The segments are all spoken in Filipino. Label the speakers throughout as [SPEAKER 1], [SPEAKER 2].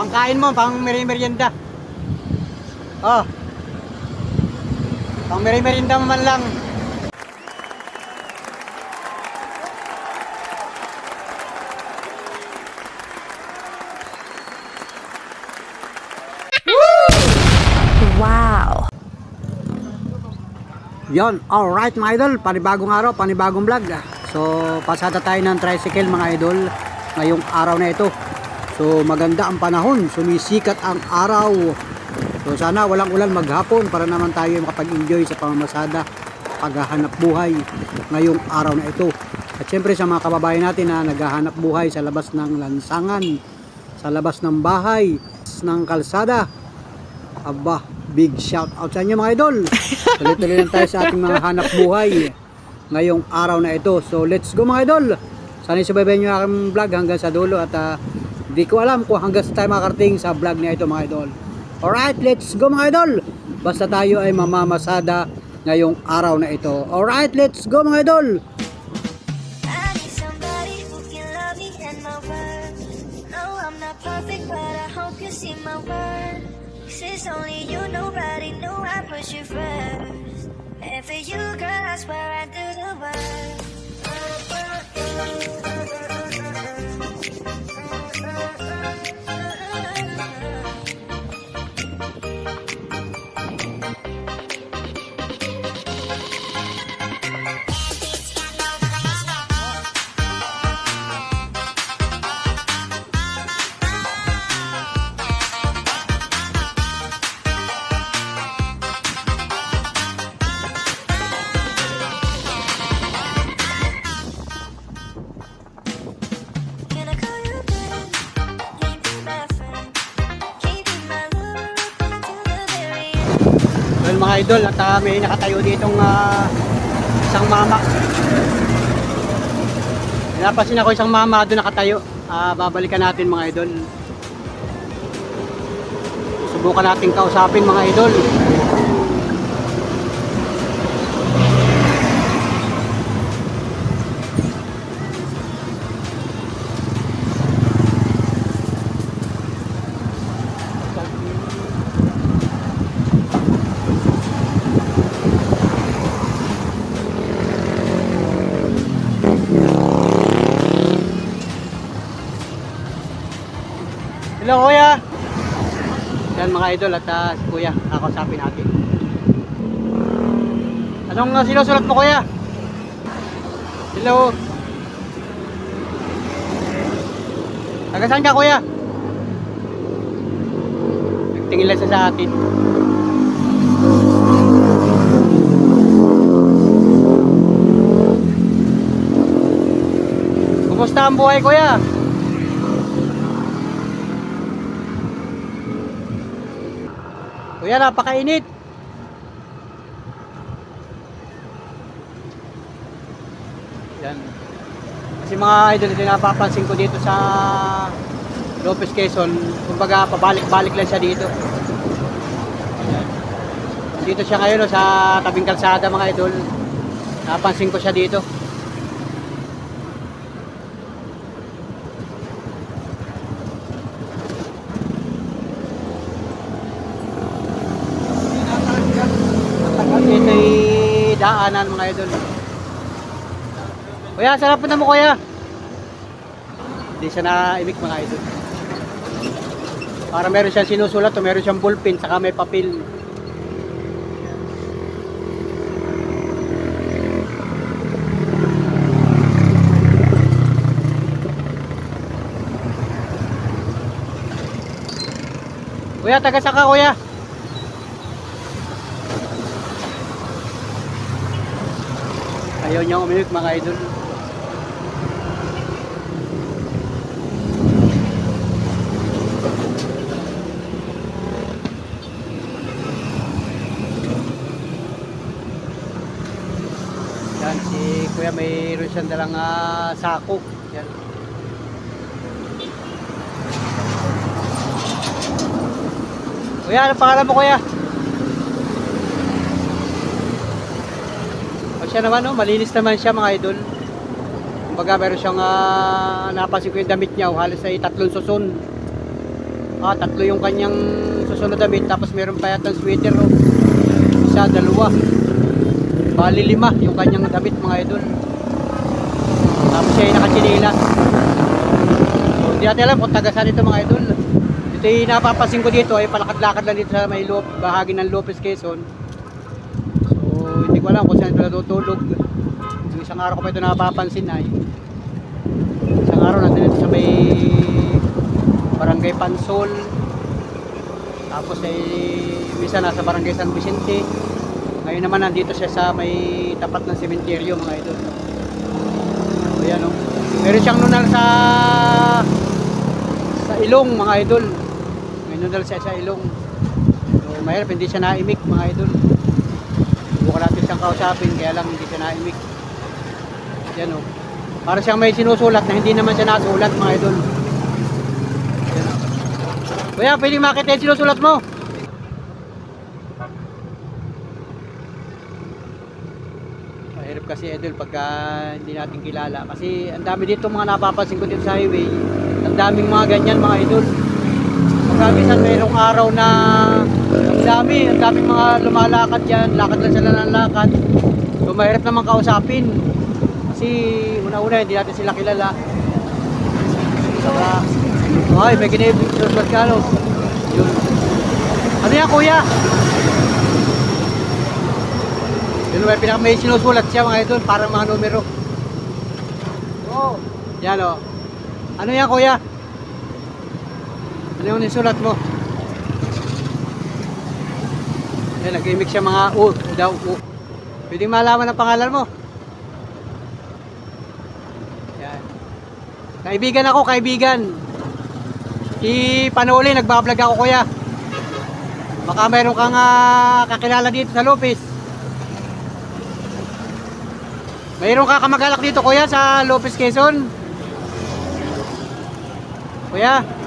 [SPEAKER 1] Pangkain mo, pang merienda. Oh. Pang merienda mo man lang.
[SPEAKER 2] Wow.
[SPEAKER 1] Yon, alright mga idol, panibagong araw, panibagong vlog. So, pasada tayo ng tricycle mga idol ngayong araw na ito. So, maganda ang panahon, sumisikat ang araw. So, sana walang ulan maghapon para naman tayo makapag-enjoy sa pamamasada, paghahanap buhay ngayong araw na ito. At syempre sa mga kababayan natin na naghahanap buhay sa labas ng lansangan, sa labas ng bahay, ng kalsada, Aba, big shout out sa inyo mga idol. Tuloy-tuloy lang tayo sa ating mga hanap buhay ngayong araw na ito. So let's go mga idol. Sana subaybayan nyo aking vlog hanggang sa dulo at ah, di ko alam kung hanggang sa tayo makarating sa vlog na ito mga idol. Alright, let's go mga idol. Basta tayo ay mamamasada ngayong araw na ito. Alright, let's go mga idol.
[SPEAKER 3] Hope you.
[SPEAKER 1] Idol, at ah, may nakatayo ditong ah, isang mama. Napansin ako isang mama doon nakatayo. Ah, babalikan natin mga idol. Subukan natin kausapin mga idol. Hello kuya! Yan mga idol at ah, si kuya, kakausapin natin. Anong uh, sinusulat mo kuya? Hello! Taga saan ka kuya? Nagtingin lang siya sa atin. Kumusta ang buhay kuya? Kuya, napakainit. Yan. Kasi mga idol, ito napapansin ko dito sa Lopez Quezon, kumbaga pabalik-balik lang siya dito. Yan. Dito siya ngayon sa tabing kalsada mga idol. Napansin ko siya dito. At ito'y daanan mga idol. Kuya, sarap na mo kuya. Hindi siya na-imik mga idol. Para meron siyang sinusulat o meron siyang ballpen saka may papel. Kuya, taga saka kuya. Ayaw niya umimik mga idol. Yan, si Kuya mayroon siyang dalang ah, sako. Yan. Kuya, ano pangalan mo kuya? Siya naman, no? malinis naman siya mga idol. Kumbaga meron siyang uh, napansin ko yung damit niya, oh, halos ay tatlong susun. Ah, tatlo yung kanyang susunod damit tapos meron pa yata sweater oh. Isa, dalawa. Bali lima yung kanyang damit mga idol. Tapos siya ay nakachinilas. So, hindi natin alam kung taga saan ito mga idol. Ito yung napapasin ko dito ay palakad-lakad lang dito sa may bahagi ng Lopez Quezon. Ko alam kung saan ito natutulog. Yung isang araw ko pa ito napapansin ay isang araw natin ito sa may Barangay Pansol. Tapos ay misa nasa Barangay San Vicente. Ngayon naman nandito siya sa may tapat ng sementeryo mga idol. So yan o. Meron siyang nunal sa sa ilong mga idol. May nunal siya sa ilong. So mahirap hindi siya naimik mga idol. Siyang kausapin kaya lang hindi siya naimik. Yan o. Para siyang may sinusulat na hindi naman siya nasulat mga idol. Yan o. Kuya, pwedeng makita yung sinusulat mo? Mahirap kasi idol pagka hindi natin kilala. Kasi ang dami dito mga napapansin ko dito sa highway. Ang daming mga ganyan mga idol. Pagka minsan mayroong araw na dami, ang daming mga lumalakad yan. Lakad lang sila ng lakad. So mahirap naman kausapin. Kasi una-una hindi natin sila kilala. Saka, ay may sulat ka no. Yun. Ano yan kuya? Yun may pinaka may sinusulat siya mga idol para mga numero. Oo. Yan o. Ano yan kuya? Ano yung nisulat mo? Yan, nag-imik siya mga U, daw, U. Pwede malaman ang pangalan mo. Yan. Kaibigan ako, kaibigan. Si Panuli, nagbablog ako kuya. Baka mayroon kang ah, kakilala dito sa Lopez. Mayroon ka kamag-alak dito kuya sa Lopez Quezon? Kuya?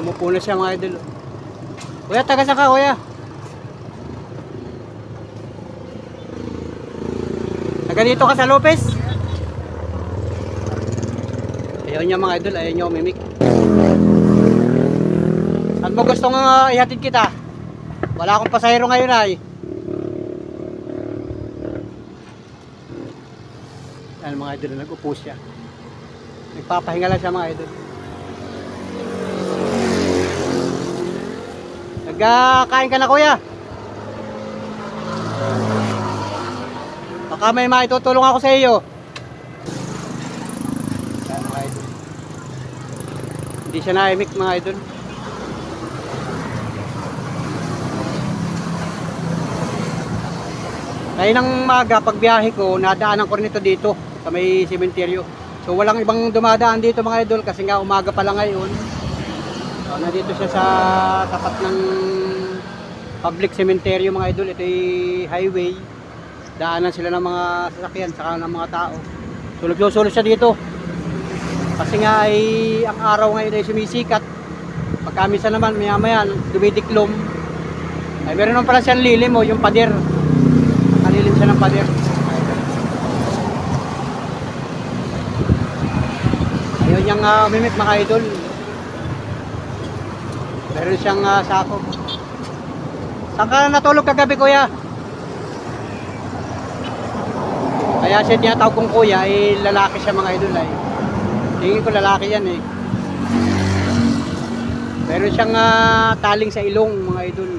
[SPEAKER 1] Yan, mupo na siya mga idol. Kuya, taga saan ka kuya? Taga dito ka sa Lopez? Ayaw niya mga idol, ayaw niya umimik. Saan mo gusto nga ihatid kita? Wala akong pasahero ngayon ay. Yan mga idol, nag-upo siya. Nagpapahinga lang siya mga idol. Nagkakain ka na kuya? Baka may maitutulong ako sa iyo. Hindi siya naimik mga idol. Kaya ng maga, pag biyahe ko, nadaanan ko rin ito dito sa may sementeryo. So walang ibang dumadaan dito mga idol kasi nga umaga pa lang ngayon. So, nandito siya sa tapat ng public cemetery mga idol. Ito ay highway. Daanan sila ng mga sasakyan saka ng mga tao. Nagsusulo siya dito. Kasi nga ay ang araw ngayon ay sumisikat. Pagkamisa naman maya maya dumidiklom. Ay meron naman pala siyang lilim o yung pader. Kalilim siya ng pader. Ayun yung uh, umimik mga idol. Meron siyang ah, sako. Saan ka natulog kagabi kuya? Kaya siya tinatawag kong kuya, eh lalaki siya mga idol ay. Tingin ko lalaki yan eh. Meron siyang ah, taling sa ilong mga idol.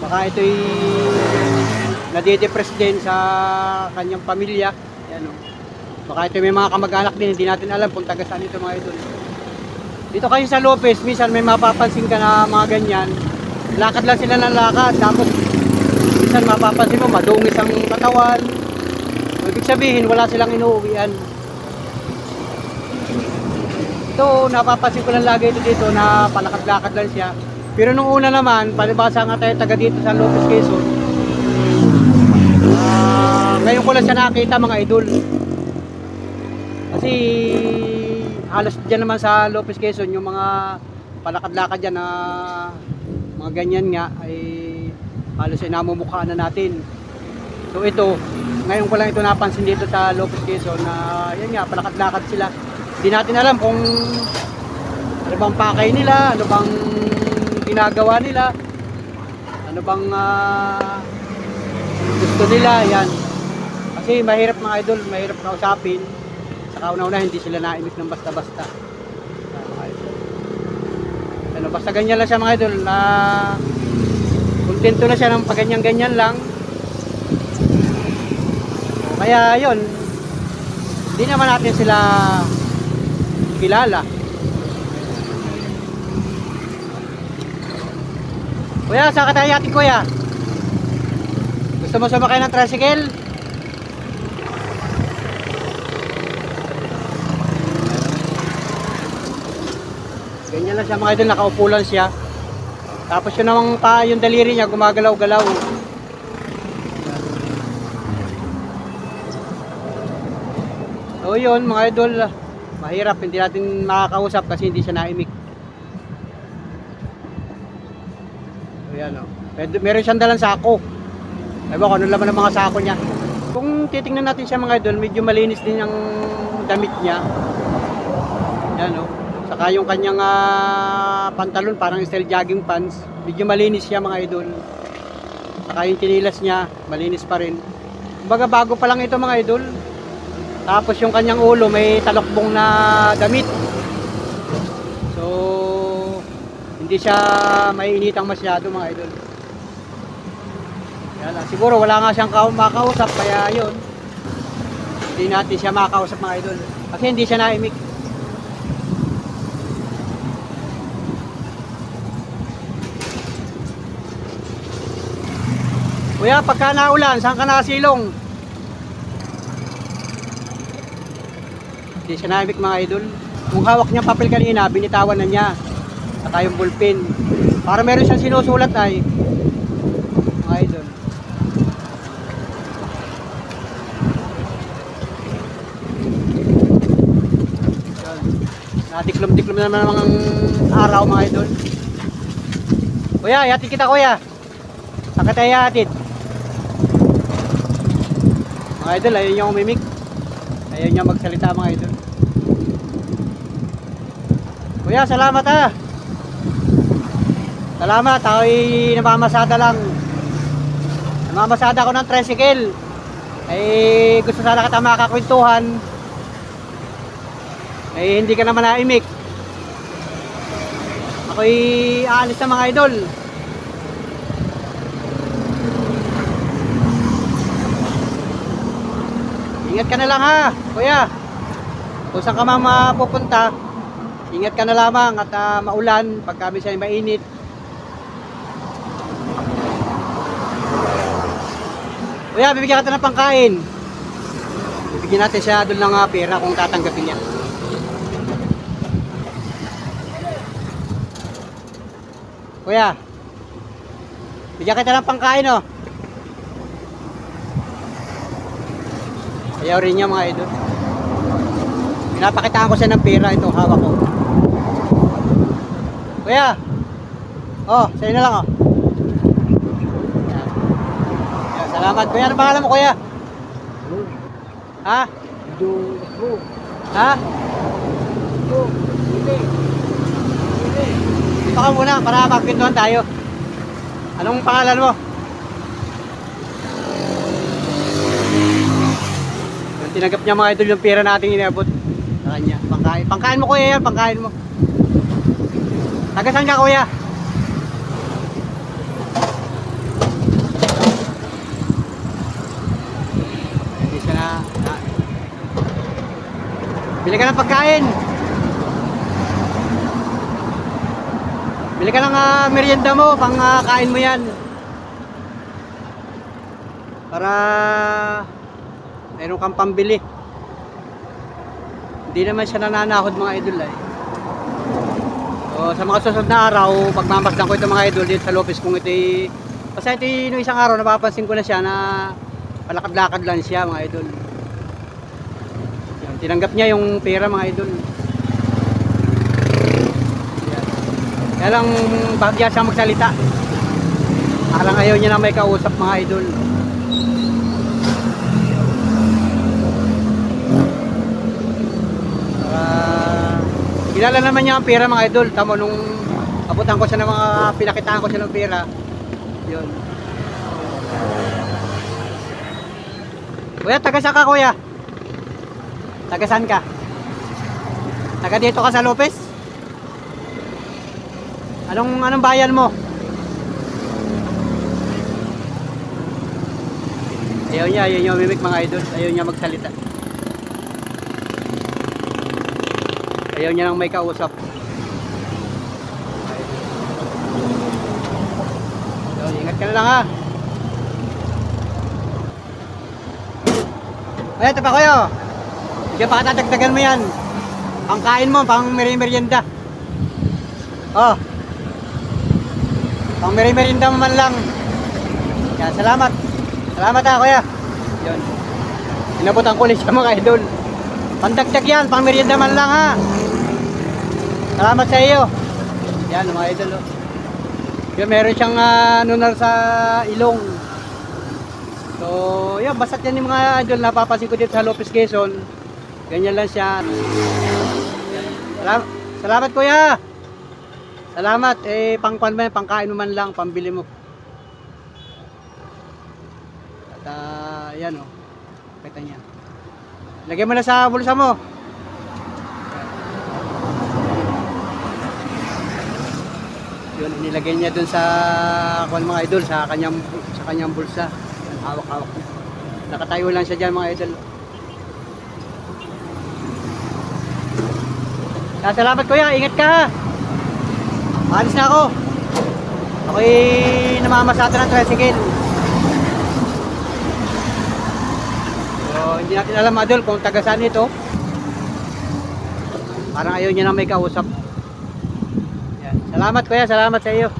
[SPEAKER 1] Baka ito'y nadidepress din sa kanyang pamilya. Yan o. Baka ito may mga kamag-anak din, hindi natin alam kung taga saan ito mga idol. Dito kasi sa Lopez, minsan may mapapansin ka na mga ganyan. Lakad lang sila ng lakad. Tapos, minsan mapapansin mo, madungis ang katawan. Ibig sabihin, wala silang inuuwian. Ito, napapansin ko lang lagi ito dito na palakad-lakad lang siya. Pero nung una naman, palibasa nga tayo taga dito sa Lopez Quezon. Ah, ngayon ko lang siya nakita mga idol. Kasi halos dyan naman sa Lopez Quezon, yung mga palakad-lakad dyan na mga ganyan nga ay halos ay namumukhaan na natin. So ito, ngayon ko lang ito napansin dito sa Lopez Quezon na yan nga, palakad-lakad sila. Hindi natin alam kung ano bang pakay nila, ano bang ginagawa nila, ano bang ah, gusto nila, yan. Kasi mahirap mga idol, mahirap kausapin. Sa kauna-una, hindi sila naimik ng basta-basta. Ano, basta ganyan lang siya mga idol na kontento na siya ng paganyan-ganyan lang. Kaya yon hindi naman natin sila kilala. Kuya, saan ka tayo ating kuya? Gusto mo sumakay ng tricycle? Ganyan lang siya mga idol, nakaupo lang siya. Tapos yun namang pa, yung daliri niya gumagalaw-galaw. So yun mga idol, mahirap, hindi natin makakausap kasi hindi siya naimik. So yan o. Med- Meron siyang dalang sako. Ewan ko ano laman ng mga sako niya. Kung titingnan natin siya mga idol, medyo malinis din ang damit niya. Yan. Saka yung kanyang ah, pantalon, parang style jogging pants. Medyo malinis siya mga idol. Saka yung chinilas niya, malinis pa rin. Kumbaga bago pa lang ito mga idol. Tapos yung kanyang ulo may talokbong na damit. So, hindi siya maiinitang masyado mga idol. Lang, siguro wala nga siyang kau- makausap kaya yun. Hindi natin siya makausap mga idol. Kasi hindi siya naimik. Kuya, pagka naulan, saan ka nakasilong? Hindi siya naimik mga idol. Kung hawak niya papel kanina, binitawan na niya. Saka yung ballpen. Para meron siyang sinusulat ay. Mga idol. Natiklom-tiklom na naman ang araw mga idol. Kuya, yatid kita kuya. Tayo yatid. Mga idol, ayaw niya umimik. Ayaw niya magsalita mga idol. Kuya, salamat ha. Salamat, ako'y namamasada lang. Namamasada ako ng tricycle. Eh, gusto sana kita makakwentuhan. Eh, hindi ka naman naimik. Ako'y aalis na mga idol. Ingat ka na lang ha, kuya. Kung saan ka man mapupunta, ingat ka na lamang at ah, maulan pag kami siya mainit. Kuya, bibigyan kita ng pangkain. Bibigyan natin siya doon ng ah, pera kung tatanggapin niya. Kuya, bigyan kita ng pangkain oh. Ayaw rin niya mga idol. Pinapakitaan ko siya ng pera ito, hawak ko. Kuya! Oh, sa'yo na lang oh. Yan. Yan, salamat. Kuya, ano pangalan mo kuya? Ha? Ha? Dito ka muna para magpintuan tayo. Anong pangalan mo? Yung tinanggap niya mga idol yung pera nating inabot sa kanya. Pangkain. Pangkain mo kuya yan, pangkain mo. Taga saan ka kuya? Hindi siya na, na. Bili ka ng pagkain. Bili ka ng ah, merienda mo, pang ah, kain mo yan. Para Meron kang pambili. Hindi naman siya nananahod mga idol ay. So, sa mga susunod na araw, pagmamasdan ko itong mga idol dito sa Lopez kung ito kasi ito yung isang araw napapansin ko na siya na palakad-lakad lang siya mga idol. Yan, tinanggap niya yung pera mga idol. Yan. Kaya lang bakit siya magsalita. Parang ayaw niya na may kausap mga idol. Kilala naman niya ang pera mga idol. Tamo nung abutan ko siya ng mga pinakitaan ko siya ng pera. Yun. Kuya, taga saan ka kuya? Taga saan ka? Taga dito ka sa Lopez? Anong anong bayan mo? Ayaw niya, ayaw niya mimik mga idol. Ayaw niya magsalita. Ayaw niya nang may kausap. So, ingat ka na lang ha. Ay, ito pa kayo. Sige, pakatadagdagan mo yan. Pangkain mo, pang merienda. Oh. Pang merienda mo man lang. Yan, salamat. Salamat ha, kuya. Yun. Inabutan ko ulit siya mga idol. Pandagdag yan, pang merienda man lang ha. Salamat sa iyo. Yan, mga idol. Oh. Yun, meron siyang uh, nunar sa ilong. So, yun, basta yan yung mga idol napapansin ko dito sa Lopez Quezon. Ganyan lang siya. Yan. Salamat, salamat kuya. Salamat. Eh, pangkwan mo yan, pangkain mo man lang, pambili mo. At ah, yan o. Kita niya. Lagyan mo na sa bulsa mo. Yun, inilagay niya dun sa kwan mga idol, sa kanyang sa kanyang bulsa. Hawak-hawak. Nakatayo lang siya dyan mga idol. Ah, salamat kuya, ingat ka. Alis na ako. Ako'y namamasada ng tricycle. So, hindi natin alam mga idol kung taga saan ito. Parang ayaw niya na may kausap. Salamat kuya, salamat sa iyo.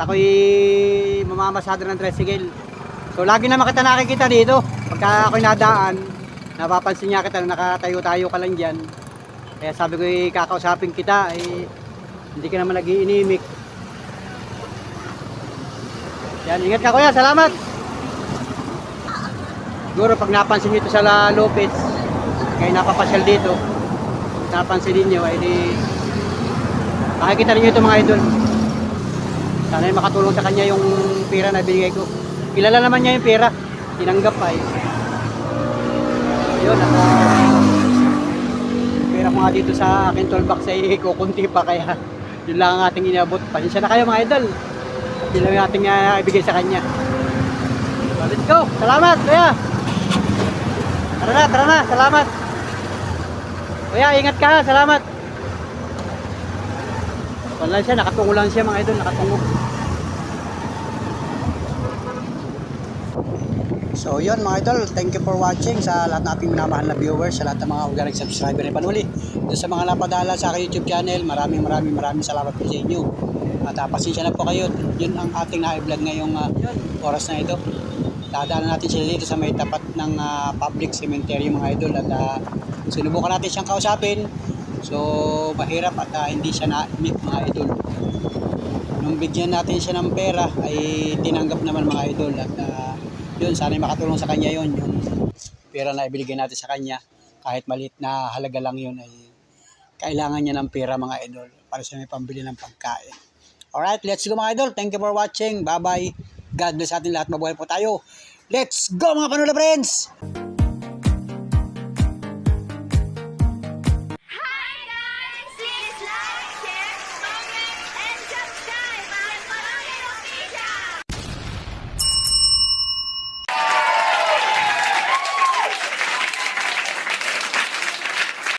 [SPEAKER 1] At ako'y mamamasada ng tricycle. So lagi naman kita nakikita dito. Pagka ako'y nadaan, napapansin niya kita na nakatayo-tayo ka lang dyan. Kaya sabi ko kakausapin kita, eh, hindi ka naman nagiinimik. Yan, ingat ka kuya, salamat! Siguro pag napansin nyo ito sa La Lopez, kayo napapasyal dito, napansin ninyo, ay di, makikita ninyo ito mga idol. Sana ay makatulong sa kanya yung pera na binigay ko. Kilala naman niya yung pera, tinanggap pa eh. Yun, at ah, pera ko nga dito sa akin toolbox ay kukunti pa kaya yun lang ang ating inabot. Pasensya na kayo mga idol. Yun lang ating ah, ibigay sa kanya. So, let's go! Salamat, kuya! Tara na, tara na, salamat! Kuya, ingat ka, salamat! Wala siya, nakatungo lang siya mga idol, nakatungo. So yun mga idol, thank you for watching sa lahat nating minamahal na viewers, sa lahat ng mga organic subscriber na panuli. Sa mga napadala sa aking YouTube channel, maraming maraming maraming salamat po sa inyo. At uh, pasensya na po kayo, yun ang ating na-vlog ngayong ah, oras na ito. Dadaanan natin sila dito sa may tapat ng ah, public cemetery mga idol at ah, sinubukan natin siyang kausapin. So mahirap at ah, hindi siya na-meet mga idol. Nung bigyan natin siya ng pera ay tinanggap naman mga idol at ah, yun sana makatulong sa kanya yun yung pera na ibigay natin sa kanya kahit maliit na halaga lang yun ay kailangan niya ng pera mga idol para sa may pambili ng pagkain. Alright, let's go mga idol. Thank you for watching. Bye-bye. God bless atin lahat. Mabuhay po tayo. Let's go mga panula friends!